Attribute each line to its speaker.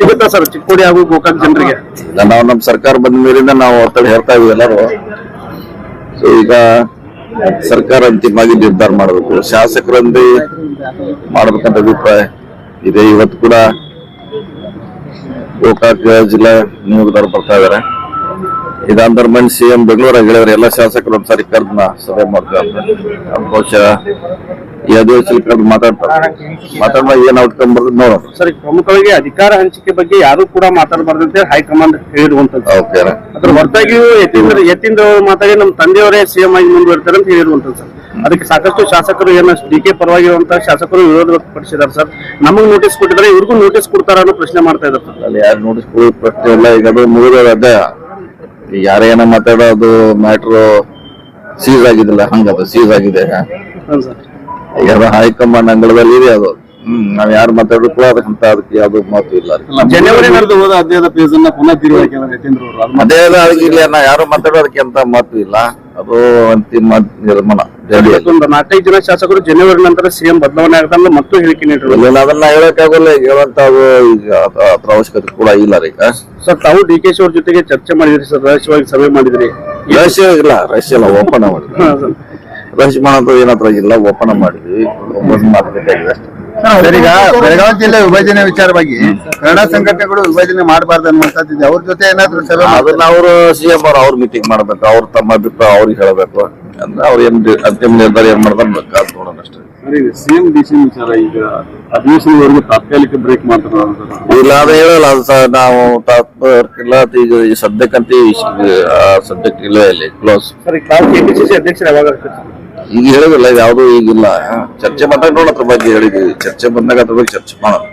Speaker 1: ಸಿಗುತ್ತಾ ಸರ್ ಚಿಕ್ಕೋಡಿ ಹಾಗೂ ಗೋಕಾಕ್ ಜನರಿಗೆ?
Speaker 2: ಇಲ್ಲ ನಾವು ನಮ್ಮ ಸರ್ಕಾರ ಬಂದ ಮೇಲಿಂದ ನಾವು ಒತ್ತಡ ಹೇಳ್ತಾ ಇದ್ವಿ ಎಲ್ಲರೂ. ಸೊ ಈಗ ಸರ್ಕಾರ ಅಂತಿಮವಾಗಿ ನಿರ್ಧಾರ ಮಾಡಬೇಕು. ಶಾಸಕರಂದೇ ಮಾಡ್ಬೇಕಂತ ಅಭಿಪ್ರಾಯ ಇದೆ. ಇವತ್ತು ಕೂಡ ಗೋಕಾಕ್ ಜಿಲ್ಲಾ ನಿಯೋಗದವ್ರು ಬರ್ತಾ ಇದಾರೆ ಇದಾಂತರ ಮನ್ ಸಿ ಎಂ ಬೆಂಗಳೂರಾಗ ಹೇಳಿದ್ರೆ ಎಲ್ಲ ಶಾಸಕರು ಒಂದ್ಸಾರಿ ಕರ್ದನ್ನ ಸಭೆ ಮಾಡ್ತಾರೆ. ಅಂತ ಬಹುಶಃ ಈ ಅಧಿವೇಶನ ಕರೆದು ಮಾತಾಡ್ತಾರೆ ಮಾತಾಡುವಾಗ ಏನ್ ಔಟ್ಕಮ್ ಬರ್ತದೆ ನೋಡೋಣ.
Speaker 1: ಸರ್ ಪ್ರಮುಖವಾಗಿ ಅಧಿಕಾರ ಹಂಚಿಕೆ ಬಗ್ಗೆ ಯಾರು ಕೂಡ ಮಾತಾಡಬಾರ್ದು ಅಂತ ಹೈಕಮಾಂಡ್ ಹೇಳಿರುವಂತದ್ದು
Speaker 2: ಓಕೆ
Speaker 1: ಅದ್ರ ಹೊರತಾಗಿಯೂ ಯತೀಂದ್ರ ಎತ್ತಿಂದ ಮಾತಾಡಿ ನಮ್ಮ ತಂದೆಯವರೇ ಸಿಎಂ ಆಗಿ ಮುಂದುವರಿತಾರೆ ಅಂತ ಹೇಳಿರುವಂತದ್ದು ಸರ್. ಅದಕ್ಕೆ ಸಾಕಷ್ಟು ಶಾಸಕರು ಏನಷ್ಟು ಡಿ ಕೆ ಪರವಾಗಿರುವಂತಹ ಶಾಸಕರು ವಿರೋಧ ವ್ಯಕ್ತಪಡಿಸಿದ್ದಾರೆ ಸರ್. ನಮಗ್ ನೋಟಿಸ್ ಕೊಟ್ಟಿದ್ದಾರೆ ಇವ್ರಿಗೂ ನೋಟಿಸ್ ಕೊಡ್ತಾರ ಅನ್ನೋ ಪ್ರಶ್ನೆ ಮಾಡ್ತಾ ಇದ್ದಾರೆ ಸರ್.
Speaker 2: ಅಲ್ಲಿ ಯಾರು ನೋಟಿಸ್ ಕೊಡೋ ಪ್ರಶ್ನೆ ಇಲ್ಲ. ಈಗ ಅದು ಮುಗಿದ ಅದೇ ಈಗ ಯಾರೇ ಏನೋ ಮಾತಾಡೋದು ಮ್ಯಾಟ್ರು ಸೀಸ್ ಆಗಿದಿಲ್ಲ ಹಂಗದ ಸೀಸ್ ಆಗಿದೆ. ಈಗ ಅದು ಹೈಕಮಾಂಡ್ ಅಂಗಳದಲ್ಲಿ ಇದೆ ಅದು. ಹ್ಮ್ ನಾವ್ ಯಾರು ಮಾತಾಡಿದ್ರು ಕೂಡ ಅದಕ್ಕಂತ ಅದಕ್ಕೆ ಯಾವ್ದು ಮಾತು ಇಲ್ಲ
Speaker 1: ಜನವರಿ ನಡೆದು ಹೋದ ಅಧ್ಯಯನ ಪೇಜ್ ಅನ್ನ ಪುನಃ ತಿರುಗಿ ಯತೀಂದ್ರ ಅವರು
Speaker 2: ಅದೇ ಅದ ಅದಕ್ಕೆ ಇಲ್ಲಿ ನಾ ಯಾರು ಮಾತಾಡೋದಕ್ಕೆ ಅಂತ ಮಾತು ಇಲ್ಲ. ಅದು ಅಂತಿಮ ನಿರ್ಮಾಣ
Speaker 1: ನಾಲ್ಕೈದು ಜನ ಶಾಸಕರು ಜನವರಿ ನಂತರ ಸಿಎಂ ಬದಲಾವಣೆ ಆಗದಂತ ಮತ್ತು ಹೇಳಿಕೆ ನೀಡಿದ್ರು
Speaker 2: ಇಲ್ಲ ಅದನ್ನ ಹೇಳಕ್ಕಾಗಲ್ಲ ಈಗ ಹೇಳುವಂತ ಅದು ಈಗ ಅದ- ಅದ್ರ ಅವಶ್ಯಕತೆ ಕೂಡ ಇಲ್ಲ ರೀ ಈಗ
Speaker 1: ಸರ್ ತಾವು ಡಿ ಕೆ ಶಿ ಅವ್ರ ಜೊತೆಗೆ ಚರ್ಚೆ ಮಾಡಿದ್ರಿ ಸರ್ ರಹಸ್ಯವಾಗಿ ಸಭೆ ಮಾಡಿದ್ರಿ.
Speaker 2: ರಹಸ್ಯ ಇಲ್ಲ ರಹಸ್ಯ ಇಲ್ಲ ಓಪನ್ ಮಾಡಿದ್ವಿ. ರಹಸ್ಯ ಮಾಡೋದು ಏನತ್ರ ಇಲ್ಲ ಓಪನ್ ಮಾಡಿದ್ವಿ
Speaker 3: ಸರ್, ಈಗ ಬೆಳಗಾವಿ ಜಿಲ್ಲೆ ವಿಭಜನೆ ವಿಚಾರವಾಗಿ ಕನ್ನಡ ಸಂಘಟನೆಗಳು ವಿಭಜನೆ ಮಾಡಬಾರ್ದು ಅನ್ನುವಂಥದ್ದಿದೆ ಅವ್ರ ಜೊತೆ ಏನಾದ್ರು ಸಭೆ
Speaker 2: ಅದನ್ನ ಅವರು ಸಿಎಂ ಅವ್ರು ಅವ್ರ ಮೀಟಿಂಗ್ ಮಾಡ್ಬೇಕು. ಅವ್ರ ತಮ್ಮ ಅಭಿಪ್ರಾಯ ಅವ್ರಿಗೆ ಹೇಳಬೇಕು. ಅಂದ್ರೆ ಅವ್ರು ಏನ್ ಅಂತಿಮ ನಿರ್ಧಾರ ಏನ್ ಮಾಡ್ತಾರೆ ಬೇಕಾದ್ ನೋಡೋಣ ಅಷ್ಟೇ.
Speaker 1: ಸಿಎಂ ಡಿಸಿ ವಿಚಾರ ಈಗ ಅಧಿವೇಶನವರೆಗೂ ತಾತ್ಕಾಲಿಕ ಬ್ರೇಕ್ ಮಾಡ್ತಾರೆ
Speaker 2: ಇಲ್ಲ ಅದು ಹೇಳಲ್ಲ. ಅದು ಸಹ ನಾವು ತಾತ್ಪರ್ಕಿಲ್ಲ. ಅದು ಈಗ ಸದ್ಯಕ್ಕಂತ ಸಬ್ಜೆಕ್ಟ್ ಇಲ್ಲ ಇಲ್ಲಿ. ಕ್ಲೋಸ್
Speaker 1: ಸರ್ ಅಧ್ಯಕ್ಷರು ಯಾವಾಗ?
Speaker 2: ಈಗ ಹೇಳಿದಿಲ್ಲ ಯಾವ್ದು ಈಗಿಲ್ಲ. ಚರ್ಚೆ ಬಂದಾಗ ನೋಡೋದ್ರ ಬಗ್ಗೆ ಹೇಳಿದ್ವಿ. ಚರ್ಚೆ ಬಂದಾಗ ಅದ್ರ ಬಗ್ಗೆ ಚರ್ಚೆ ಮಾಡೋಣ.